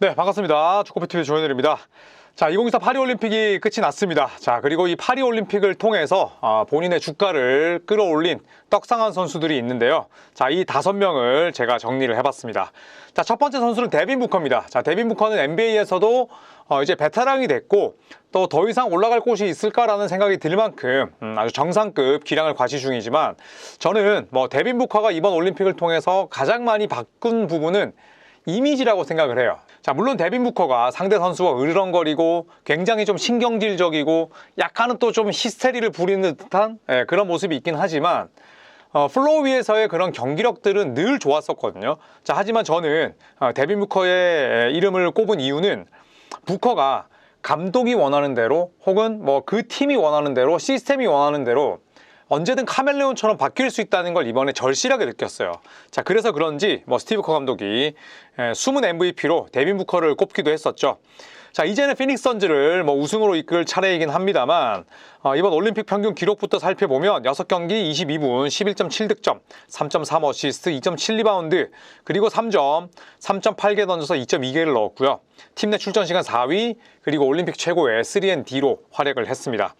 네, 반갑습니다. 축구PTV 조현일입니다. 자, 2024 파리올림픽이 끝이 났습니다. 자, 그리고 이 파리올림픽을 통해서 아, 본인의 주가를 끌어올린 떡상한 선수들이 있는데요. 자, 이 다섯 명을 제가 정리를 해봤습니다. 자, 첫 번째 선수는 데빈 부커입니다. 자, 데빈 부커는 NBA에서도 어, 이제 베테랑이 됐고 또 더 이상 올라갈 곳이 있을까라는 생각이 들 만큼 음, 아주 정상급 기량을 과시 중이지만 저는 뭐 데빈 부커가 이번 올림픽을 통해서 가장 많이 바꾼 부분은 이미지라고 생각을 해요. 자, 물론 데빈 부커가 상대 선수와 으르렁거리고 굉장히 좀 신경질적이고 약간은 또 좀 히스테리를 부리는 듯한 예, 그런 모습이 있긴 하지만 어, 플로우 위에서의 그런 경기력들은 늘 좋았었거든요. 자, 하지만 저는 어, 데빈 부커의 이름을 꼽은 이유는 부커가 감독이 원하는 대로 혹은 뭐 그 팀이 원하는 대로 시스템이 원하는 대로 언제든 카멜레온처럼 바뀔 수 있다는 걸 이번에 절실하게 느꼈어요. 자, 그래서 그런지 뭐 스티브 커 감독이 에, 숨은 MVP로 데빈 부커를 꼽기도 했었죠. 자, 이제는 피닉스 선즈를 뭐 우승으로 이끌 차례이긴 합니다만 어, 이번 올림픽 평균 기록부터 살펴보면 6경기 22분 11.7득점, 3.3 어시스트, 2.7 리바운드, 그리고 3점, 3.8개 던져서 2.2개를 넣었고요. 팀 내 출전 시간 4위, 그리고 올림픽 최고의 3&D로 활약을 했습니다.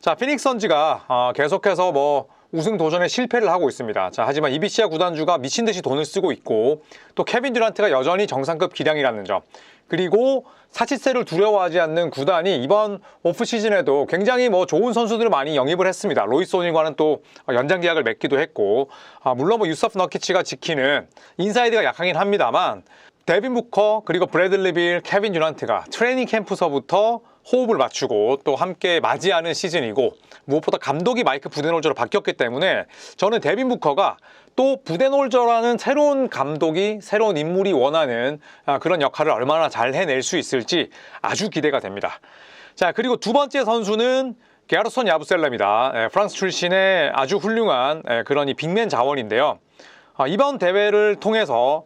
자, 피닉스 선즈가 어, 계속해서 뭐 우승 도전에 실패를 하고 있습니다. 자, 하지만 이비시아 구단주가 미친 듯이 돈을 쓰고 있고 또 케빈 듀란트가 여전히 정상급 기량이라는 점. 그리고 사치세를 두려워하지 않는 구단이 이번 오프 시즌에도 굉장히 뭐 좋은 선수들을 많이 영입을 했습니다. 로이스 오닐과는 또 연장 계약을 맺기도 했고 아, 물론 뭐 유서프 너키치가 지키는 인사이드가 약하긴 합니다만 데빈 부커 그리고 브래들리 빌, 케빈 듀란트가 트레이닝 캠프서부터 호흡을 맞추고 또 함께 맞이하는 시즌이고 무엇보다 감독이 마이크 부데놀저로 바뀌었기 때문에 저는 데빈 부커가 또 부데놀저라는 새로운 감독이 새로운 인물이 원하는 아, 그런 역할을 얼마나 잘 해낼 수 있을지 아주 기대가 됩니다. 자 그리고 두 번째 선수는 게아르손 야부셀라입니다. 예, 프랑스 출신의 아주 훌륭한 예, 그런 이 빅맨 자원인데요. 아, 이번 대회를 통해서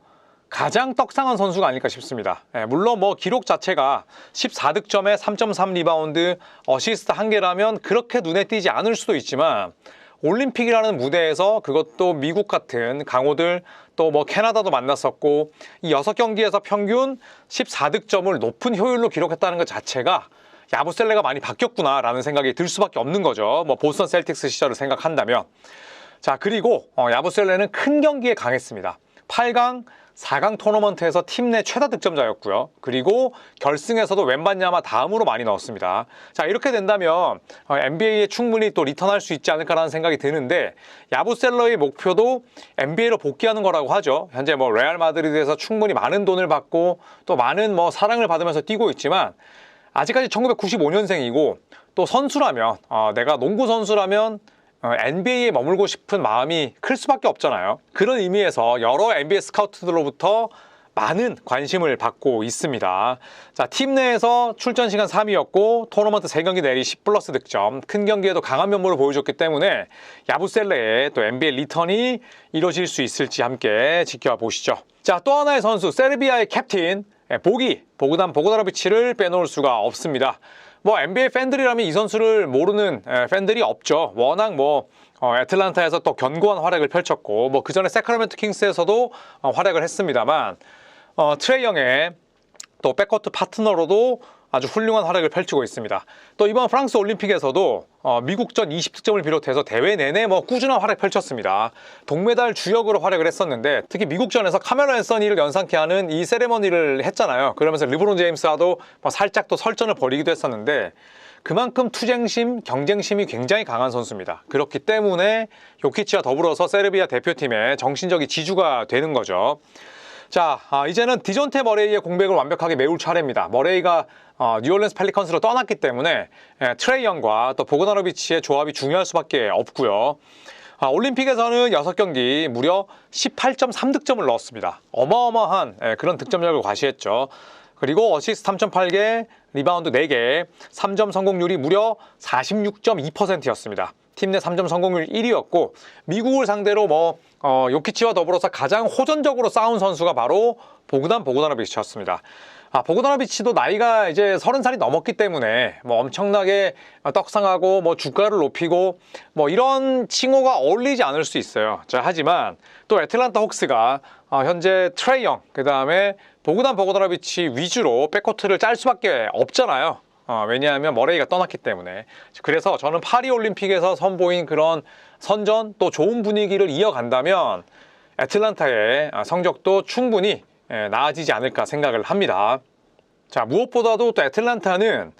가장 떡상한 선수가 아닐까 싶습니다. 예, 물론 뭐 기록 자체가 14득점에 3.3 리바운드, 어시스트 한 개라면 그렇게 눈에 띄지 않을 수도 있지만 올림픽이라는 무대에서 그것도 미국 같은 강호들 또 뭐 캐나다도 만났었고 이 6경기에서 평균 14득점을 높은 효율로 기록했다는 것 자체가 야부셀레가 많이 바뀌었구나라는 생각이 들 수밖에 없는 거죠. 뭐 보스턴 셀틱스 시절을 생각한다면. 자, 그리고 어, 야부셀레는 큰 경기에 강했습니다. 8강, 4강 토너먼트에서 팀 내 최다 득점자였고요. 그리고 결승에서도 웬반야마 다음으로 많이 넣었습니다. 자, 이렇게 된다면 어, NBA에 충분히 또 리턴할 수 있지 않을까라는 생각이 드는데 야부셀러의 목표도 NBA로 복귀하는 거라고 하죠. 현재 뭐 레알 마드리드에서 충분히 많은 돈을 받고 또 많은 뭐 사랑을 받으면서 뛰고 있지만 아직까지 1995년생이고 또 선수라면 어, 내가 농구 선수라면 어, NBA에 머물고 싶은 마음이 클 수밖에 없잖아요. 그런 의미에서 여러 NBA 스카우트들로부터 많은 관심을 받고 있습니다. 자, 팀 내에서 출전 시간 3위였고 토너먼트 3경기 내리 10 플러스 득점, 큰 경기에도 강한 면모를 보여줬기 때문에 야부셀레의 또 NBA 리턴이 이뤄질 수 있을지 함께 지켜보시죠. 자, 또 하나의 선수 세르비아의 캡틴 예, 보기 보그단 보그다노비치를 빼놓을 수가 없습니다. 뭐 NBA 팬들이라면 이 선수를 모르는 에, 팬들이 없죠. 워낙 뭐 어, 애틀란타에서 또 견고한 활약을 펼쳤고 뭐 그 전에 세크라멘토 킹스에서도 어, 활약을 했습니다만 어, 트레이 영의 또 백코트 파트너로도 아주 훌륭한 활약을 펼치고 있습니다. 또 이번 프랑스 올림픽에서도 어, 미국전 20득점을 비롯해서 대회 내내 뭐 꾸준한 활약 펼쳤습니다. 동메달 주역으로 활약을 했었는데 특히 미국전에서 카메라 앤서니를 연상케 하는 이 세레머니를 했잖아요. 그러면서 르브론 제임스와도 뭐 살짝 또 설전을 벌이기도 했었는데 그만큼 투쟁심, 경쟁심이 굉장히 강한 선수입니다. 그렇기 때문에 요키치와 더불어서 세르비아 대표팀의 정신적인 지주가 되는 거죠. 자, 아, 이제는 디존테 머레이의 공백을 완벽하게 메울 차례입니다. 머레이가 어, 뉴올리언스 펠리컨스로 떠났기 때문에 예, 트레이 영과 또 보그나노비치의 조합이 중요할 수밖에 없고요. 아, 올림픽에서는 6경기 무려 18.3득점을 넣었습니다. 어마어마한 예, 그런 득점력을 과시했죠. 그리고 어시스트 3.8개, 리바운드 4개, 3점 성공률이 무려 46.2%였습니다. 팀 내 3점 성공률 1위였고 미국을 상대로 뭐 어, 요키치와 더불어서 가장 호전적으로 싸운 선수가 바로 보그단 보그다노비치였습니다. 아, 보고다노비치도 나이가 이제 서른 살이 넘었기 때문에 뭐 엄청나게 떡상하고 뭐 주가를 높이고 뭐 이런 칭호가 어울리지 않을 수 있어요. 자, 하지만 또 애틀란타 혹스가 어, 현재 트레이영 그 다음에 보그단 보고다노비치 위주로 백코트를 짤 수밖에 없잖아요. 어, 왜냐하면 머레이가 떠났기 때문에. 그래서 저는 파리 올림픽에서 선보인 그런 선전 또 좋은 분위기를 이어간다면 애틀란타의 아, 성적도 충분히 예, 나아지지 않을까 생각을 합니다. 자, 무엇보다도 또 애틀란타는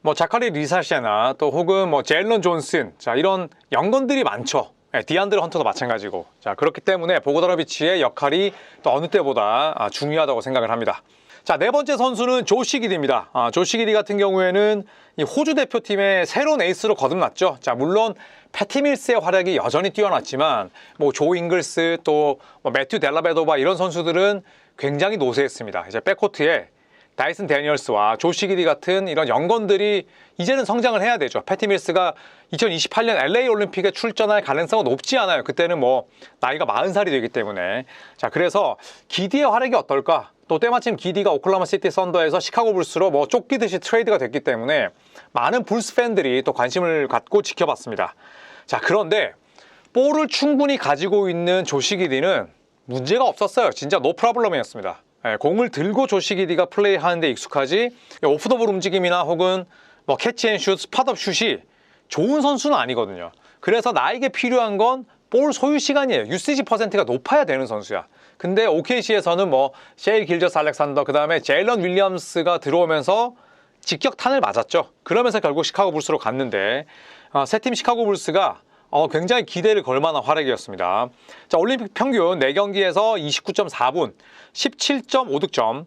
뭐 자카리 리사시아나 또 혹은 뭐 제일런 존슨 자 이런 연건들이 많죠. 예, 디안드르 헌터도 마찬가지고 자 그렇기 때문에 보고다라비치의 역할이 또 어느 때보다 아, 중요하다고 생각을 합니다. 자 네 번째 선수는 조시기디입니다. 아, 조시기디 같은 경우에는 이 호주 대표팀의 새로운 에이스로 거듭났죠. 자 물론 패티밀스의 활약이 여전히 뛰어났지만 뭐 조 잉글스 또 뭐 매튜 델라베도바 이런 선수들은 굉장히 노쇠했습니다. 이제 백코트에 다이슨 데니얼스와 조시 기디 같은 이런 연건들이 이제는 성장을 해야 되죠. 패티 밀스가 2028년 LA 올림픽에 출전할 가능성은 높지 않아요. 그때는 뭐 나이가 40살이 되기 때문에. 자, 그래서 기디의 활약이 어떨까? 또 때마침 기디가 오클라마 시티 썬더에서 시카고 불스로 뭐 쫓기듯이 트레이드가 됐기 때문에 많은 불스 팬들이 또 관심을 갖고 지켜봤습니다. 자, 그런데 볼을 충분히 가지고 있는 조시 기디는 문제가 없었어요. 진짜 노 프라블럼이었습니다. 예, 공을 들고 조시기디가 플레이하는 데 익숙하지 오프 더볼 움직임이나 혹은 뭐 캐치앤슛, 스팟업 슛이 좋은 선수는 아니거든요. 그래서 나에게 필요한 건 볼 소유 시간이에요. 유시지 퍼센트가 높아야 되는 선수야. 근데 OKC에서는 뭐 셰일 길저스 알렉산더 그다음에 제일런 윌리엄스가 들어오면서 직격탄을 맞았죠. 그러면서 결국 시카고 불스로 갔는데 어, 세팀 시카고 불스가 어, 굉장히 기대를 걸 만한 활약이었습니다. 자, 올림픽 평균 4경기에서 29.4분, 17.5득점,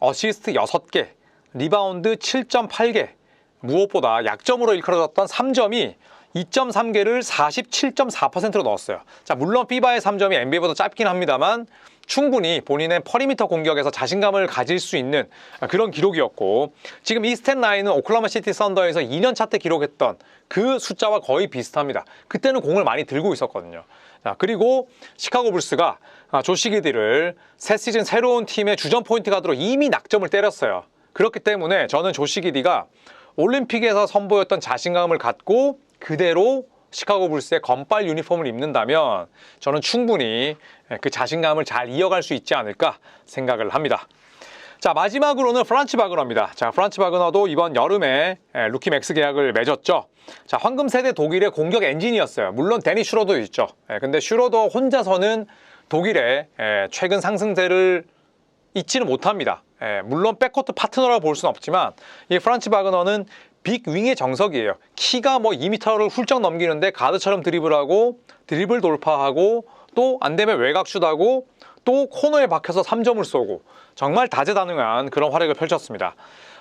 어시스트 6개, 리바운드 7.8개, 무엇보다 약점으로 일컬어졌던 3점이 2.3개를 47.4%로 넣었어요. 자, 물론 피바의 3점이 NBA보다 짧긴 합니다만 충분히 본인의 퍼리미터 공격에서 자신감을 가질 수 있는 그런 기록이었고 지금 이 스탯 라인은 오클라마 시티 썬더에서 2년 차 때 기록했던 그 숫자와 거의 비슷합니다. 그때는 공을 많이 들고 있었거든요. 자, 그리고 시카고 불스가 아, 조시기디를 새 시즌 새로운 팀의 주전 포인트 가드로 이미 낙점을 때렸어요. 그렇기 때문에 저는 조시기디가 올림픽에서 선보였던 자신감을 갖고 그대로 시카고 불스의 건빨 유니폼을 입는다면 저는 충분히 그 자신감을 잘 이어갈 수 있지 않을까 생각을 합니다. 자 마지막으로는 프란츠 바그너입니다. 자 프란츠 바그너도 이번 여름에 에, 루키 맥스 계약을 맺었죠. 자 황금 세대 독일의 공격 엔진이었어요. 물론 데니 슈로도 있죠. 에, 근데 슈로도 혼자서는 독일의 에, 최근 상승세를 잊지는 못합니다. 예, 물론 백코트 파트너라고 볼 수는 없지만 이 프란츠 바그너는 빅 윙의 정석이에요. 키가 뭐 2m를 훌쩍 넘기는데 가드처럼 드리블하고 드리블 돌파하고 또 안 되면 외곽 슛하고 또 코너에 박혀서 3점을 쏘고 정말 다재다능한 그런 활약을 펼쳤습니다.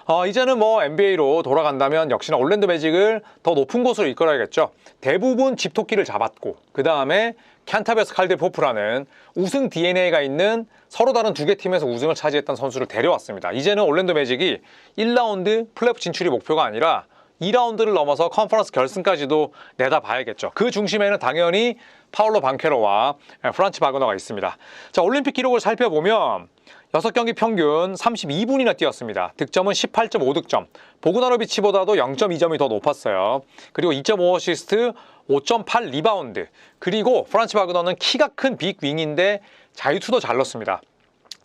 어, 이제는 뭐 NBA로 돌아간다면 역시나 올랜도 매직을 더 높은 곳으로 이끌어야겠죠. 대부분 집토끼를 잡았고 그 다음에 캔타베스 칼데 포프라는 우승 DNA가 있는 서로 다른 두 개 팀에서 우승을 차지했던 선수를 데려왔습니다. 이제는 올랜도 매직이 1라운드 플레이오프 진출이 목표가 아니라 2라운드를 넘어서 컨퍼런스 결승까지도 내다봐야겠죠. 그 중심에는 당연히 파울로 방케로와 프란츠 바그너가 있습니다. 자, 올림픽 기록을 살펴보면 6경기 평균 32분이나 뛰었습니다. 득점은 18.5득점. 보그나로비치보다도 0.2점이 더 높았어요. 그리고 2.5 어시스트, 5.8 리바운드. 그리고 프란츠 바그너는 키가 큰 빅 윙인데 자유투도 잘 넣습니다.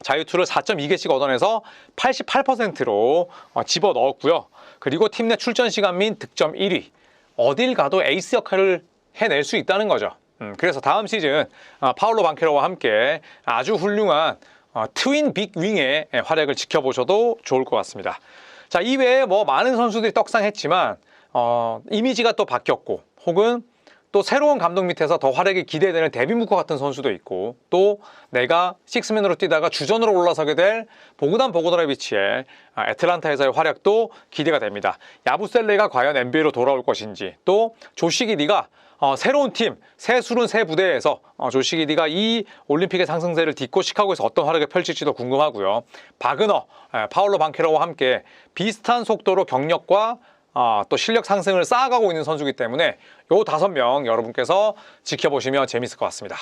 자유투를 4.2개씩 얻어내서 88%로 어, 집어 넣었고요. 그리고 팀 내 출전 시간 및 득점 1위. 어딜 가도 에이스 역할을 해낼 수 있다는 거죠. 음, 그래서 다음 시즌 어, 파울로 방케로와 함께 아주 훌륭한 어, 트윈 빅 윙의 활약을 지켜보셔도 좋을 것 같습니다. 자, 이외에 뭐 많은 선수들이 떡상했지만 어, 이미지가 또 바뀌었고 혹은 또 새로운 감독 밑에서 더 활약이 기대되는 데뷔무커 같은 선수도 있고 또 내가 식스맨으로 뛰다가 주전으로 올라서게 될 보그단 보고드라비치의 아, 애틀란타에서의 활약도 기대가 됩니다. 야부셀레가 과연 NBA로 돌아올 것인지 또 조시기디가 어, 새로운 팀, 새 술은 새 부대에서 어, 조시기디가 이 올림픽의 상승세를 딛고 시카고에서 어떤 활약을 펼칠지도 궁금하고요. 바그너, 에, 파울로 방케로와 함께 비슷한 속도로 경력과 아, 또 실력 상승을 쌓아가고 있는 선수이기 때문에 요 다섯 명 여러분께서 지켜보시면 재밌을 것 같습니다.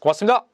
고맙습니다.